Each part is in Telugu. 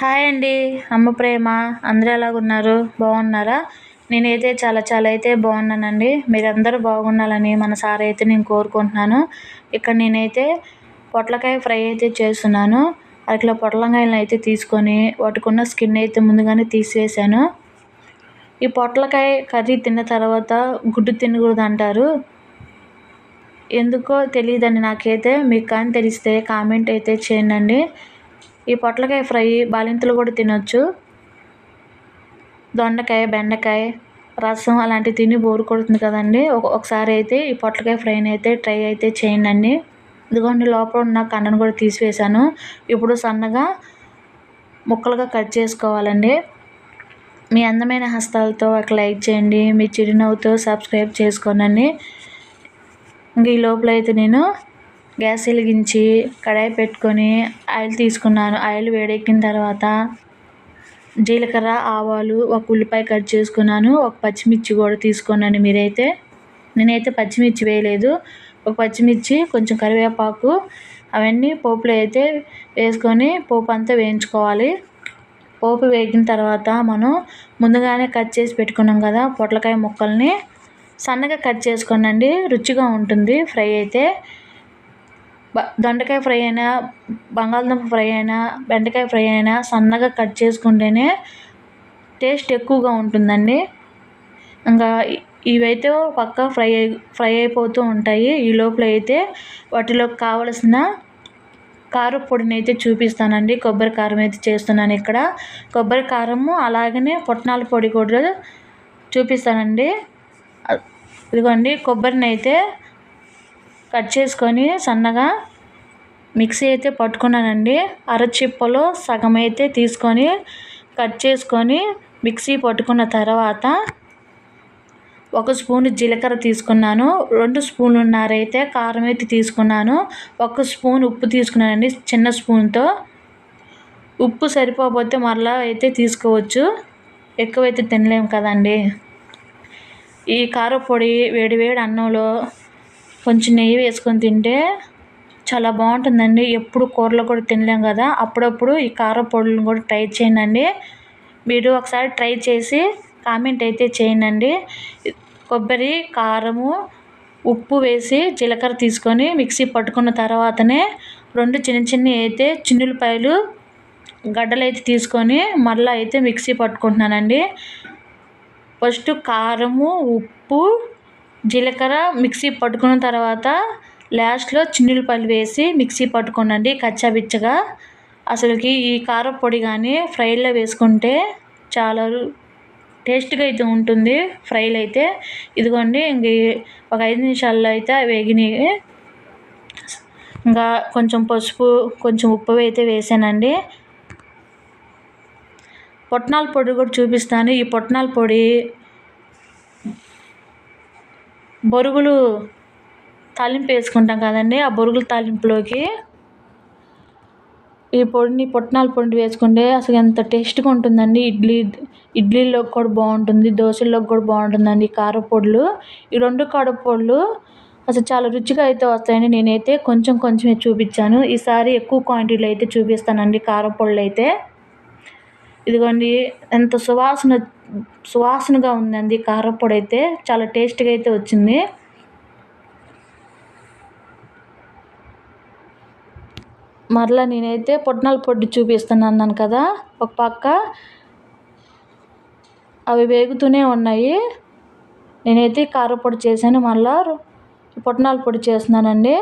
హాయ్ అండి. అమ్మ ప్రేమ. అందరూ ఎలాగున్నారు బాగున్నారా? నేనైతే చాలా చాలా అయితే బాగున్నానండి. మీరందరూ బాగుండాలని మన సార్ అయితే నేను కోరుకుంటున్నాను. ఇక్కడ నేనైతే పొట్లకాయ ఫ్రై అయితే చేస్తున్నాను. అట్లా పొట్లకాయలను అయితే తీసుకొని వాటికున్న స్కిన్ అయితే ముందుగానే తీసేసాను ఈ పొట్లకాయ కర్రీ తిన్న తర్వాత గుడ్డు తినకూడదు అంటారు. ఎందుకో తెలియదండి నాకైతే. మీకు కానీ తెలిస్తే కామెంట్ అయితే చేయండి. ఈ పొట్లకాయ ఫ్రై బాలింతలు కూడా తినొచ్చు. దొండకాయ బెండకాయ రసం అలాంటివి తిని బోరు కొడుతుంది కదండి. ఒకసారి అయితే ఈ పొట్లకాయ ఫ్రైని అయితే ట్రై అయితే చేయండి ఇదిగోండి లోపల ఉన్న కండను కూడా తీసివేశాను. ఇప్పుడు సన్నగా ముక్కలుగా కట్ చేసుకోవాలండి. మీ అందమైన హస్తాలతో ఒక లైక్ చేయండి. మీ చిరునవ్వుతో సబ్స్క్రైబ్ చేసుకోనండి. ఇంక ఈ లోపల అయితే నేను గ్యాస్ వెలిగించి కడాయి పెట్టుకొని ఆయిల్ తీసుకున్నాను. ఆయిల్ వేడెక్కిన తర్వాత జీలకర్ర ఆవాలు ఒక ఉల్లిపాయ కట్ చేసుకున్నాను. ఒక పచ్చిమిర్చి కూడా తీసుకున్నాను మీరైతే. నేనైతే పచ్చిమిర్చి వేయలేదు. ఒక పచ్చిమిర్చి కొంచెం కరివేపాకు అవన్నీ పోపులో అయితే వేసుకొని పోపు అంతా వేయించుకోవాలి. పోపు వేగిన తర్వాత మనం ముందుగానే కట్ చేసి పెట్టుకున్నాం కదా పొట్లకాయ ముక్కల్ని. సన్నగా కట్ చేసుకోనండి. రుచిగా ఉంటుంది ఫ్రై అయితే. దొండకాయ ఫ్రై అయినా బంగాళదుంప ఫ్రై అయినా బెండకాయ ఫ్రై అయినా సన్నగా కట్ చేసుకుంటేనే టేస్ట్ ఎక్కువగా ఉంటుందండి. ఇంకా ఇవైతే పక్క ఫ్రై అయి ఫ్రై అయిపోతూ ఉంటాయి. ఈ లోపల అయితే వాటిలోకి కావలసిన కారం పొడిని అయితే చూపిస్తానండి. కొబ్బరి కారం అయితే చేస్తున్నాను ఇక్కడ. కొబ్బరి కారము అలాగనే పుట్నాల పొడి కూడా చూపిస్తానండి. ఇదిగోండి కొబ్బరిని అయితే కట్ చేసుకొని సన్నగా మిక్సీ అయితే పట్టుకున్నానండి. అరచిప్పలో సగం అయితే తీసుకొని కట్ చేసుకొని మిక్సీ పట్టుకున్న తర్వాత ఒక స్పూన్ జీలకర్ర తీసుకున్నాను. రెండు స్పూన్లున్నర అయితే కారం అయితే తీసుకున్నాను. ఒక స్పూన్ ఉప్పు తీసుకున్నానండి చిన్న స్పూన్తో. ఉప్పు సరిపోతే మరలా అయితే తీసుకోవచ్చు. ఎక్కువైతే తినలేము కదండి. ఈ కారపొడి వేడివేడి అన్నంలో కొంచెం నెయ్యి వేసుకొని తింటే చాలా బాగుంటుందండి. ఎప్పుడు కూరలు కూడా తినలేం కదా. అప్పుడప్పుడు ఈ కారం పొడులను కూడా ట్రై చేయండి. మీరు ఒకసారి ట్రై చేసి కామెంట్ అయితే చేయండి. కొబ్బరి కారము ఉప్పు వేసి జీలకర్ర తీసుకొని మిక్సీ పట్టుకున్న తర్వాతనే రెండు చిన్న చిన్న అయితే చిన్నులపాయలు గడ్డలు అయితే తీసుకొని మళ్ళీ అయితే మిక్సీ పట్టుకుంటున్నానండి. ఫస్ట్ కారము ఉప్పు జీలకర్ర మిక్సీ పట్టుకున్న తర్వాత లాస్ట్లో చిన్నులపల్లి వేసి మిక్సీ పట్టుకోనండి కచ్చాబిచ్చగా. అసలుకి ఈ కారం పొడి కానీ ఫ్రైలో వేసుకుంటే చాలా టేస్ట్గా అయితే ఉంటుంది ఫ్రైలు అయితే. ఇదిగోండి ఇంక ఒక ఐదు నిమిషాల్లో అయితే వేగినాయి. ఇంకా కొంచెం పసుపు కొంచెం ఉప్పు అయితే వేసానండి. పొట్నాల పొడి కూడా చూపిస్తాను. ఈ పొట్నాల పొడి బొరుగులు తాలింపు వేసుకుంటాం కదండి. ఆ బొరుగుల తాలింపులోకి ఈ పొడిని పుట్నాల పొడి వేసుకుంటే అసలు ఎంత టేస్ట్గా ఉంటుందండి. ఇడ్లీ ఇడ్లీలోకి కూడా బాగుంటుంది దోశల్లోకి కూడా బాగుంటుందండి కారపొడులు ఈ రెండు కారపొడులు అసలు చాలా రుచిగా అయితే వస్తాయని నేనైతే కొంచెం కొంచెమే చూపించాను. ఈసారి ఎక్కువ క్వాంటిటీలో అయితే చూపిస్తానండి కారపొడులు అయితే. ఇదిగోండి ఎంత సువాసన సువాసనగా ఉందండి కారపొడి అయితే. చాలా టేస్ట్గా అయితే వచ్చింది. మరలా నేనైతే పుట్నాల పొడి చూపిస్తాను అన్నాను కదా ఒక పక్క. అవి వేగుతూనే ఉన్నాయి. నేనైతే కారపొడి చేశాను. మళ్ళా పుట్నాల పొడి చేస్తున్నానండి.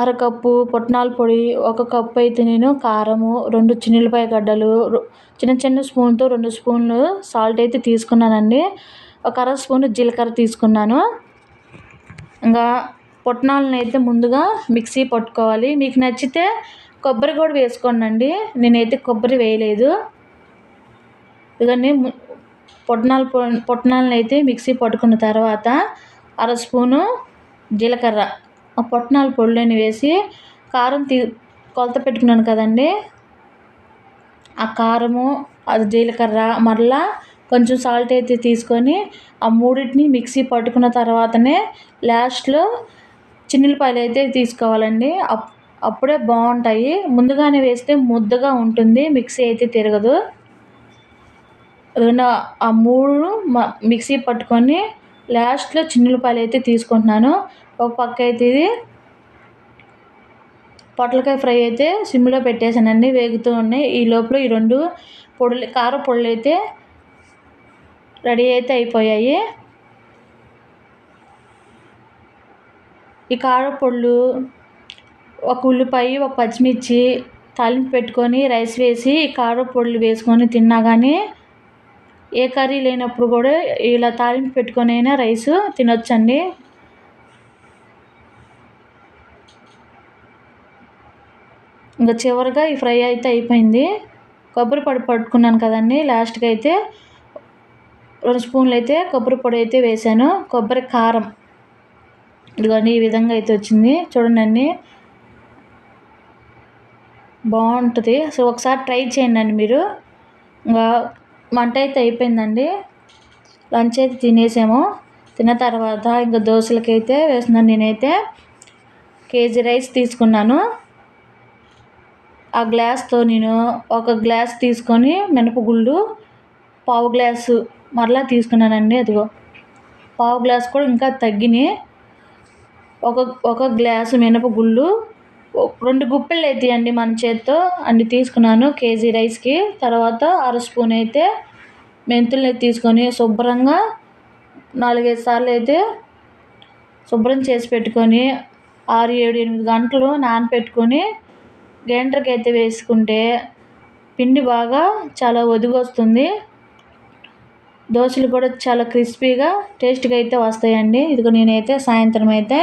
అరకప్పు పుట్నాల పొడి ఒక కప్పు అయితే నేను కారము రెండు చిన్నులపాయ గడ్డలు చిన్న చిన్న స్పూన్తో రెండు స్పూన్లు సాల్ట్ అయితే తీసుకున్నానండి. ఒక అర స్పూన్ జీలకర్ర తీసుకున్నాను. ఇంకా పుట్నాలను అయితే ముందుగా మిక్సీ పట్టుకోవాలి. మీకు నచ్చితే కొబ్బరి కూడా వేసుకోండి నేనైతే కొబ్బరి వేయలేదు. ఇవన్నీ పొట్నాలు పొట్నాలను అయితే మిక్సీ పట్టుకున్న తర్వాత అర స్పూను జీలకర్ర ఆ పుట్నాల పొడిలోని వేసి కారం తీ కొలత పెట్టుకున్నాను కదండి. ఆ కారము అది జీలకర్ర మరలా కొంచెం సాల్ట్ అయితే తీసుకొని ఆ మూడింటిని మిక్సీ పట్టుకున్న తర్వాతనే లాస్ట్లో చిన్నులపాయలు అయితే తీసుకోవాలండి. అప్పుడే బాగుంటాయి. ముందుగానే వేస్తే ముద్దగా ఉంటుంది మిక్సీ అయితే తిరగదు. రెండు ఆ మూడు మిక్సీ పట్టుకొని లాస్ట్లో చిన్నులపాయలు అయితే తీసుకుంటున్నాను. ఒక పక్క అయితే ఇది పొట్లకాయ ఫ్రై అయితే సిమ్లో పెట్టేశానండి వేగుతూ ఉన్నాయి. ఈ లోపల ఈ రెండు పొడులు కార పొడులు అయితే రెడీ అయితే అయిపోయాయి. ఈ కార ఒక ఉల్లిపాయ ఒక పచ్చిమిర్చి తాలింపు పెట్టుకొని రైస్ వేసి ఈ కార పొడులు వేసుకొని తిన్నా కానీ ఏ కర్రీ లేనప్పుడు కూడా ఇలా తాలింపు పెట్టుకొని అయినా రైస్ తినొచ్చండి. ఇంకా చివరిగా ఈ ఫ్రై అయితే అయిపోయింది. కొబ్బరి పొడి పట్టుకున్నాను కదండి. లాస్ట్కి అయితే రెండు స్పూన్లు అయితే కొబ్బరి పొడి అయితే వేసాను. కొబ్బరి కారం. ఇదిగోండి ఈ విధంగా అయితే వచ్చింది. చూడండి బాగుంటుంది. సో ఒకసారి ట్రై చేయండి మీరు. ఇంకా వంట అయితే అయిపోయిందండి. లంచ్ అయితే తినేసాము. తిన్న తర్వాత ఇంకా దోశలకైతే వేస్తున్నాను నేనైతే. కేజీ రైస్ తీసుకున్నాను. ఆ గ్లాస్తో నేను ఒక గ్లాస్ తీసుకొని మినపగుళ్ళు పావు గ్లాసు మరలా తీసుకున్నానండి అదిగో. పావు గ్లాస్ కూడా ఇంకా తగ్గినాయి. ఒక ఒక గ్లాసు మినపగుళ్ళు రెండు గుప్పెళ్ళు అవుతాయండి మన చేత్తో. అండి తీసుకున్నాను కేజీ రైస్కి. తర్వాత అర స్పూన్ అయితే మెంతుల్ని తీసుకొని శుభ్రంగా నాలుగైదు సార్లు అయితే శుభ్రం చేసి పెట్టుకొని ఆరు ఏడు ఎనిమిది గంటలు నానపెట్టుకొని గ్రైండర్కి అయితే వేసుకుంటే పిండి బాగా చాలా ఒదిగి వస్తుంది దోశలు కూడా చాలా క్రిస్పీగా టేస్ట్గా అయితే వస్తాయండి. ఇదిగో నేనైతే సాయంత్రం అయితే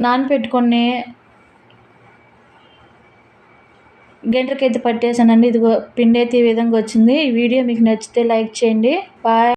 నానపెట్టుకొని గంటకి అయితే పట్టేసానండి ఇదిగో పిండి అయితే ఈ విధంగా వచ్చింది. ఈ వీడియో మీకు నచ్చితే లైక్ చేయండి. బాయ్.